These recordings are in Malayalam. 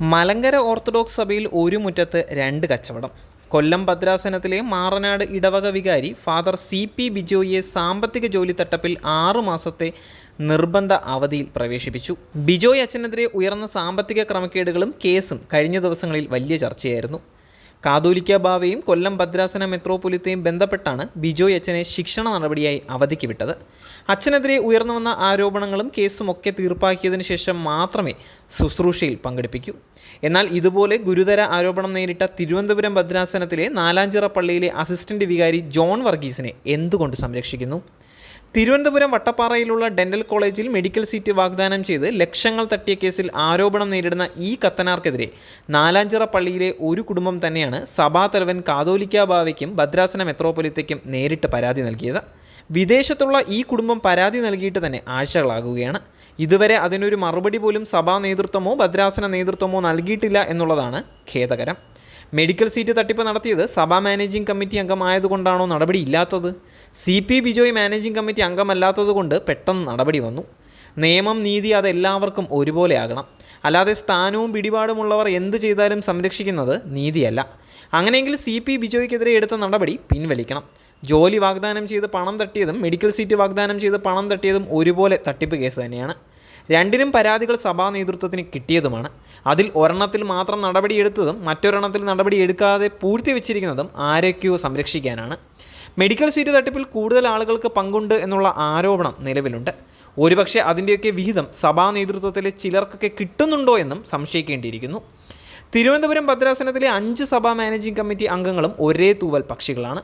മലങ്കര ഓർത്തഡോക്സ് സഭയിൽ ഒരു മുറ്റത്ത് രണ്ട് കച്ചവടം. കൊല്ലം ഭദ്രാസനത്തിലെ മാറനാട് ഇടവക വികാരി ഫാദർ സി പി ബിജോയിയെ സാമ്പത്തിക ജോലി തട്ടപ്പിൽ ആറു മാസത്തെ നിർബന്ധ അവധിയിൽ പ്രവേശിപ്പിച്ചു. ബിജോയ് അച്ഛനെതിരെ ഉയർന്ന സാമ്പത്തിക ക്രമക്കേടുകളും കേസും കഴിഞ്ഞ ദിവസങ്ങളിൽ വലിയ ചർച്ചയായിരുന്നു. കാതോലിക്ക ബാവയും കൊല്ലം ഭദ്രാസന മെത്രോപൊലിത്തയും ബന്ധപ്പെട്ടാണ് ബിജോയ് അച്ഛനെ ശിക്ഷണ നടപടിയായി അവധിക്ക് വിട്ടത്. അച്ഛനെതിരെ ഉയർന്നു വന്ന ആരോപണങ്ങളും കേസും ഒക്കെ തീർപ്പാക്കിയതിനു ശേഷം മാത്രമേ ശുശ്രൂഷയിൽ പങ്കെടുപ്പിക്കൂ. എന്നാൽ ഇതുപോലെ ഗുരുതര ആരോപണം നേരിട്ട തിരുവനന്തപുരം ഭദ്രാസനത്തിലെ നാലാഞ്ചിറ പള്ളിയിലെ അസിസ്റ്റന്റ് വികാരി ജോൺ വർഗീസിനെ എന്തുകൊണ്ട് സംരക്ഷിക്കുന്നു? തിരുവനന്തപുരം വട്ടപ്പാറയിലുള്ള ഡെന്റൽ കോളേജിൽ മെഡിക്കൽ സീറ്റ് വാഗ്ദാനം ചെയ്ത് ലക്ഷങ്ങൾ തട്ടിയ കേസിൽ ആരോപണം നേരിടുന്ന ഈ കത്തനാർക്കെതിരെ നാലാഞ്ചിറ പള്ളിയിലെ ഒരു കുടുംബം തന്നെയാണ് സഭാതലവൻ കാതോലിക്ക ബാവയ്ക്കും ഭദ്രാസന മെത്രോപൊലിത്തയ്ക്കും നേരിട്ട് പരാതി നൽകിയത്. വിദേശത്തുള്ള ഈ കുടുംബം പരാതി നൽകിയിട്ട് തന്നെ ആഴ്ചകളാകുകയാണ്. ഇതുവരെ അതിനൊരു മറുപടി പോലും സഭാ നേതൃത്വമോ ഭദ്രാസന നേതൃത്വമോ നൽകിയിട്ടില്ല എന്നുള്ളതാണ് ഖേദകരം. മെഡിക്കൽ സീറ്റ് തട്ടിപ്പ് നടത്തിയത് സഭാ മാനേജിംഗ് കമ്മിറ്റി അംഗമായതുകൊണ്ടാണോ നടപടി ഇല്ലാത്തത്? C P Bijoy managing committee അംഗമല്ലാത്തതുകൊണ്ട് പെട്ടെന്ന് നടപടി വന്നു. നിയമം നീതി അതെല്ലാവർക്കും ഒരുപോലെ ആകണം. അല്ലാതെ സ്ഥാനവും പിടിപാടുമുള്ളവർ എന്ത് ചെയ്താലും സംരക്ഷിക്കുന്നത് നീതിയല്ല. അങ്ങനെയെങ്കിൽ സി പി ബിജോയ്ക്കെതിരെ എടുത്ത നടപടി പിൻവലിക്കണം. ജോലി വാഗ്ദാനം ചെയ്ത് പണം തട്ടിയതും മെഡിക്കൽ സീറ്റ് വാഗ്ദാനം ചെയ്ത് പണം തട്ടിയതും ഒരുപോലെ തട്ടിപ്പ് കേസ് തന്നെയാണ്. രണ്ടിനും പരാതികൾ സഭാ നേതൃത്വത്തിന് കിട്ടിയതുമാണ്. അതിൽ ഒരെണ്ണത്തിൽ മാത്രം നടപടിയെടുത്തതും മറ്റൊരെണ്ണത്തിൽ നടപടി എടുക്കാതെ പൂഴ്ത്തി വെച്ചിരിക്കുന്നതും ആരൊക്കെയോ സംരക്ഷിക്കാനാണ്. മെഡിക്കൽ സീറ്റ് തട്ടിപ്പിൽ കൂടുതൽ ആളുകൾക്ക് പങ്കുണ്ട് എന്നുള്ള ആരോപണം നിലവിലുണ്ട്. ഒരുപക്ഷെ അതിന്റെയൊക്കെ വിഹിതം സഭാ നേതൃത്വത്തിലെ ചിലർക്കൊക്കെ കിട്ടുന്നുണ്ടോ എന്നും സംശയിക്കേണ്ടിയിരിക്കുന്നു. തിരുവനന്തപുരം ഭദ്രാസനത്തിലെ അഞ്ച് സഭാ മാനേജിംഗ് കമ്മിറ്റി അംഗങ്ങളും ഒരേ തൂവൽ പക്ഷികളാണ്.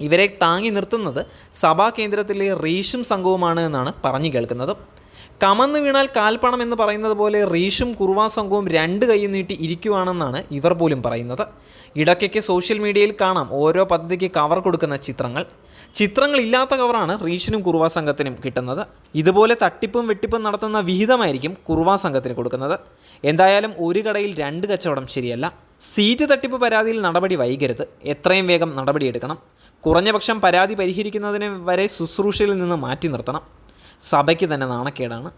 ഇവരെ താങ്ങി നിർത്തുന്നത് സഭാ കേന്ദ്രത്തിലെ റീഷും സംഘവുമാണ് എന്നാണ് പറഞ്ഞു കേൾക്കുന്നത്. കമന്ന് വീണാൽ കാൽപ്പണം എന്ന് പറയുന്നത് പോലെ റീഷും കുറുവാ സംഘവും രണ്ട് കൈയും നീട്ടി ഇരിക്കുവാണെന്നാണ് ഇവർ പോലും പറയുന്നത്. ഇടയ്ക്കൊക്കെ സോഷ്യൽ മീഡിയയിൽ കാണാം ഓരോ പദ്ധതിക്ക് കവർ കൊടുക്കുന്ന ചിത്രങ്ങൾ. ചിത്രങ്ങൾ ഇല്ലാത്ത കവറാണ് റീഷിനും കുറുവാ സംഘത്തിനും കിട്ടുന്നത്. ഇതുപോലെ തട്ടിപ്പും വെട്ടിപ്പും നടത്തുന്ന വിഹിതമായിരിക്കും കുറുവാ സംഘത്തിന് കൊടുക്കുന്നത്. എന്തായാലും ഒരു കടയിൽ രണ്ട് കച്ചവടം ശരിയല്ല. സീറ്റ് തട്ടിപ്പ് പരാതിയിൽ നടപടി വൈകരുത്. എത്രയും വേഗം നടപടിയെടുക്കണം. കുറഞ്ഞപക്ഷം പരാതി പരിഹരിക്കുന്നതിന് വരെ ശുശ്രൂഷയിൽ നിന്ന് മാറ്റി നിർത്തണം. സഭയ്ക്ക് തന്നെ നാണക്കേടാണ്.